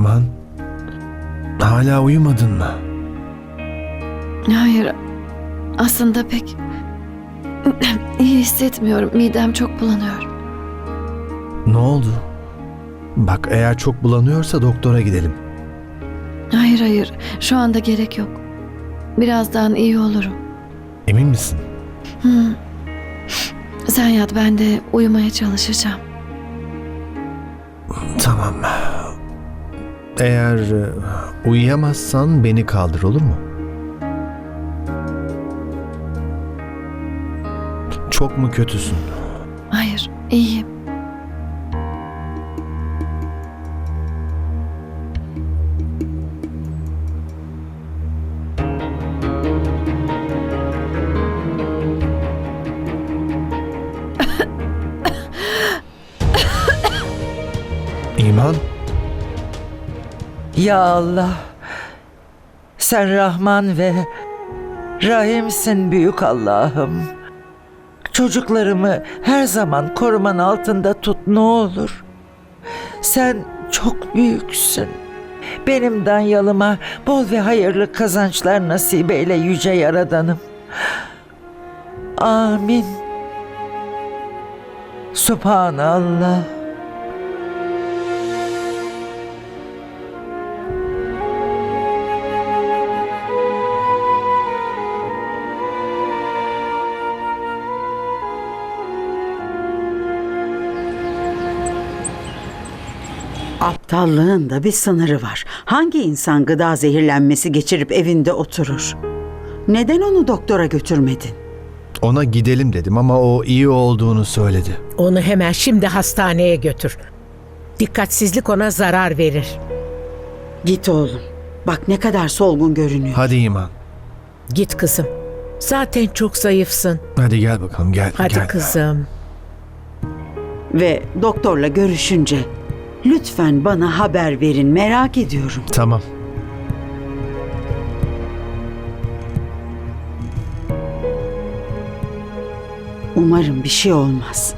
İman, hala uyumadın mı? Hayır. Aslında pek iyi hissetmiyorum. Midem çok bulanıyor. Ne oldu? Bak eğer çok bulanıyorsa doktora gidelim. Hayır hayır. Şu anda gerek yok. Birazdan iyi olurum. Emin misin? Hı. Sen yat ben de uyumaya çalışacağım. Tamam. Eğer e, uyuyamazsan beni kaldır olur mu? Çok mu kötüsün? Hayır iyiyim. İman, Ya Allah. Sen Rahman ve Rahimsin büyük Allah'ım. Çocuklarımı her zaman koruman altında tut ne olur. Sen çok büyüksün. Benim danyalıma bol ve hayırlı kazançlar nasip eyle yüce yaradanım. Amin. Subhanallah. Aptallığın da bir sınırı var. Hangi insan gıda zehirlenmesi geçirip evinde oturur? Neden onu doktora götürmedin? ona gidelim dedim ama o iyi olduğunu söyledi. Onu hemen şimdi hastaneye götür. Dikkatsizlik ona zarar verir. Git oğlum. Bak ne kadar solgun görünüyor. Hadi İman, Git kızım. Zaten çok zayıfsın. hadi gel bakalım gel. Hadi gel. kızım. Ve doktorla görüşünce lütfen bana haber verin merak ediyorum. Tamam. Umarım bir şey olmaz.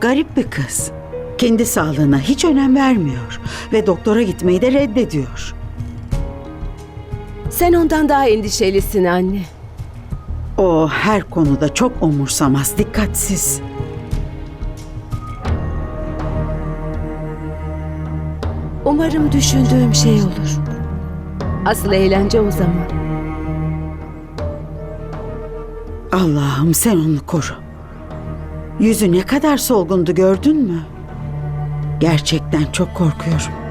Garip bir kız. Kendi sağlığına hiç önem vermiyor ve doktora gitmeyi de reddediyor. Sen ondan daha endişelisin anne. O her konuda çok umursamaz, dikkatsiz. Umarım düşündüğüm şey olur. Asıl eğlence o zaman. Allah'ım sen onu koru. Yüzü ne kadar solgundu gördün mü? Gerçekten çok korkuyorum.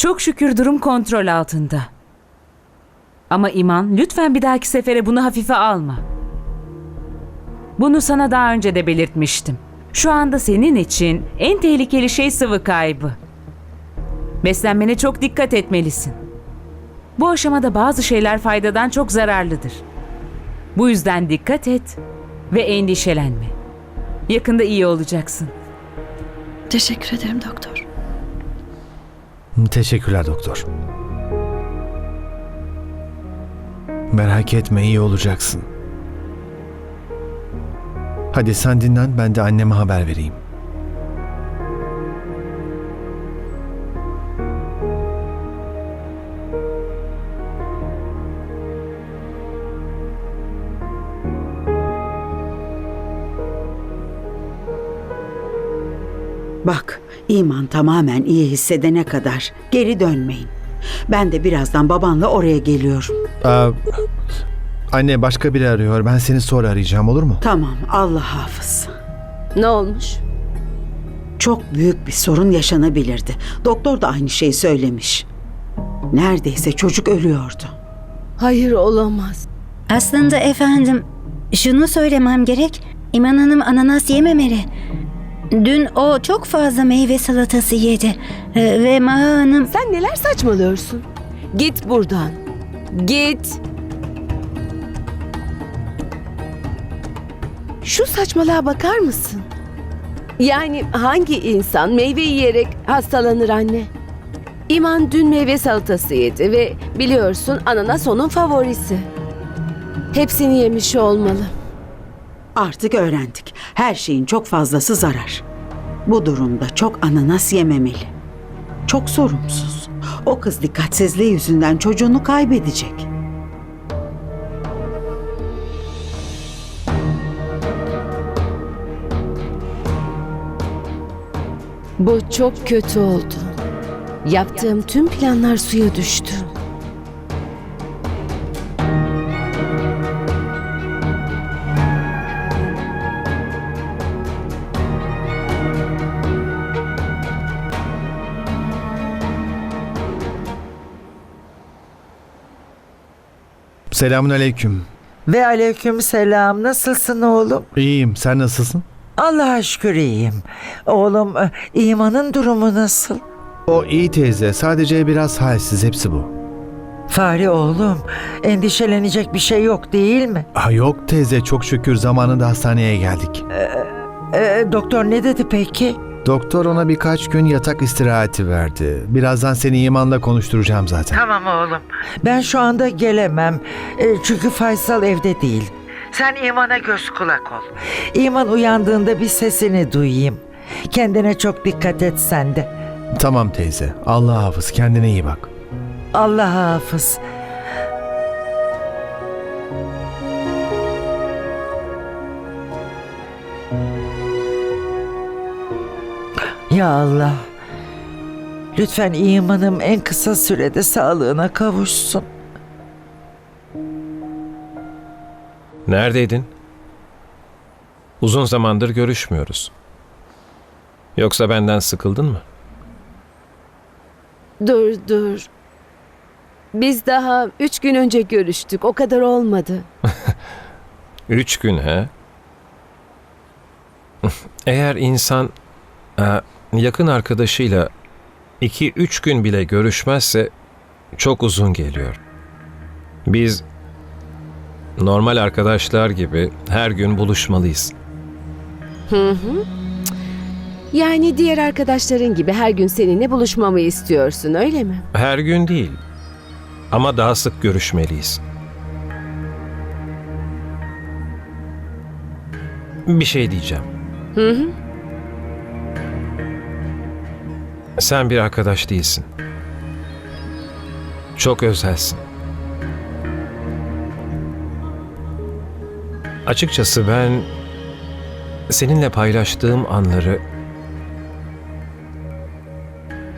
Çok şükür durum kontrol altında. Ama İman, lütfen bir dahaki sefere bunu hafife alma. Bunu sana daha önce de belirtmiştim. Şu anda senin için en tehlikeli şey sıvı kaybı. Beslenmene çok dikkat etmelisin. Bu aşamada bazı şeyler faydadan çok zararlıdır. Bu yüzden dikkat et ve endişelenme. Yakında iyi olacaksın. Teşekkür ederim doktor. Teşekkürler doktor. Merak etme iyi olacaksın. Hadi sen dinlen ben de anneme haber vereyim. Bak, iman tamamen iyi hissedene kadar geri dönmeyin. Ben de birazdan babanla oraya geliyorum. Aa, anne başka biri arıyor. Ben seni sonra arayacağım olur mu? Tamam, Allah hafız. Ne olmuş? Çok büyük bir sorun yaşanabilirdi. Doktor da aynı şeyi söylemiş. Neredeyse çocuk ölüyordu. Hayır olamaz. Aslında efendim, şunu söylemem gerek. İman Hanım ananas yememeli. Dün o çok fazla meyve salatası yedi. Ee, ve Maha Hanım... Sen neler saçmalıyorsun? Git buradan. Git. Şu saçmalığa bakar mısın? Yani hangi insan meyve yiyerek hastalanır anne? İman dün meyve salatası yedi ve biliyorsun ananas onun favorisi. Hepsini yemiş olmalı. Artık öğrendik. Her şeyin çok fazlası zarar. Bu durumda çok ananas yememeli. Çok sorumsuz. O kız dikkatsizliği yüzünden çocuğunu kaybedecek. Bu çok kötü oldu. Yaptığım tüm planlar suya düştü. Selamun aleyküm. Ve aleyküm selam. Nasılsın oğlum? İyiyim. Sen nasılsın? Allah'a şükür iyiyim. Oğlum e, imanın durumu nasıl? O iyi teyze. Sadece biraz halsiz. Hepsi bu. Fahri oğlum endişelenecek bir şey yok değil mi? Ha yok teyze. Çok şükür zamanında hastaneye geldik. E, doktor ne dedi peki? Doktor ona birkaç gün yatak istirahati verdi. Birazdan seni imanla konuşturacağım zaten. Tamam oğlum. Ben şu anda gelemem. E, çünkü Faysal evde değil. Sen İman'a göz kulak ol. İman uyandığında bir sesini duyayım. Kendine çok dikkat et sen de. Tamam teyze. Allah hafız. Kendine iyi bak. Allah hafız. Ya Allah. Lütfen imanım en kısa sürede sağlığına kavuşsun. Neredeydin? Uzun zamandır görüşmüyoruz. Yoksa benden sıkıldın mı? Dur dur. Biz daha üç gün önce görüştük. O kadar olmadı. Üç gün he? Eğer insan e, yakın arkadaşıyla iki üç gün bile görüşmezse çok uzun geliyor. Biz normal arkadaşlar gibi her gün buluşmalıyız. Hı hı. Yani diğer arkadaşların gibi her gün seninle buluşmamı istiyorsun öyle mi? Her gün değil ama daha sık görüşmeliyiz. Bir şey diyeceğim. Hı hı. Sen bir arkadaş değilsin. Çok özelsin. Açıkçası ben seninle paylaştığım anları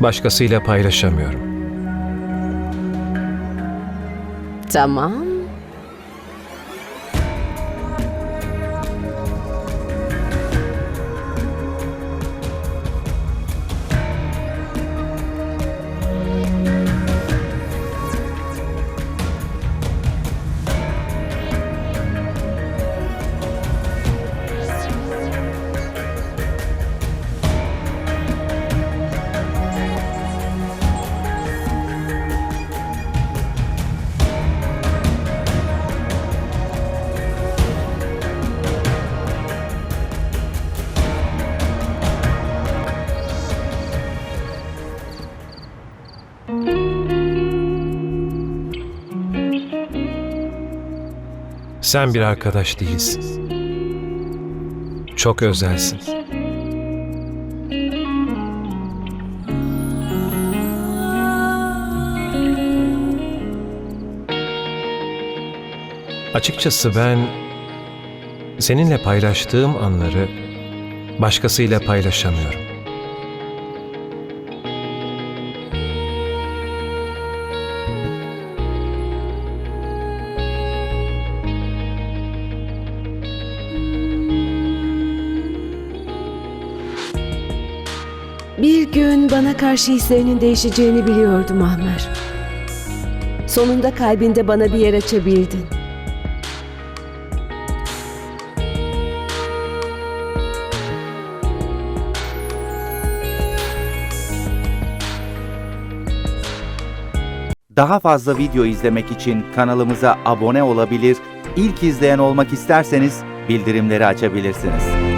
başkasıyla paylaşamıyorum. Tamam. Sen bir arkadaş değilsin. Çok özelsin. Açıkçası ben seninle paylaştığım anları başkasıyla paylaşamıyorum. Bir gün bana karşı hislerinin değişeceğini biliyordum Ahmer. Sonunda kalbinde bana bir yer açabildin. Daha fazla video izlemek için kanalımıza abone olabilir, ilk izleyen olmak isterseniz bildirimleri açabilirsiniz.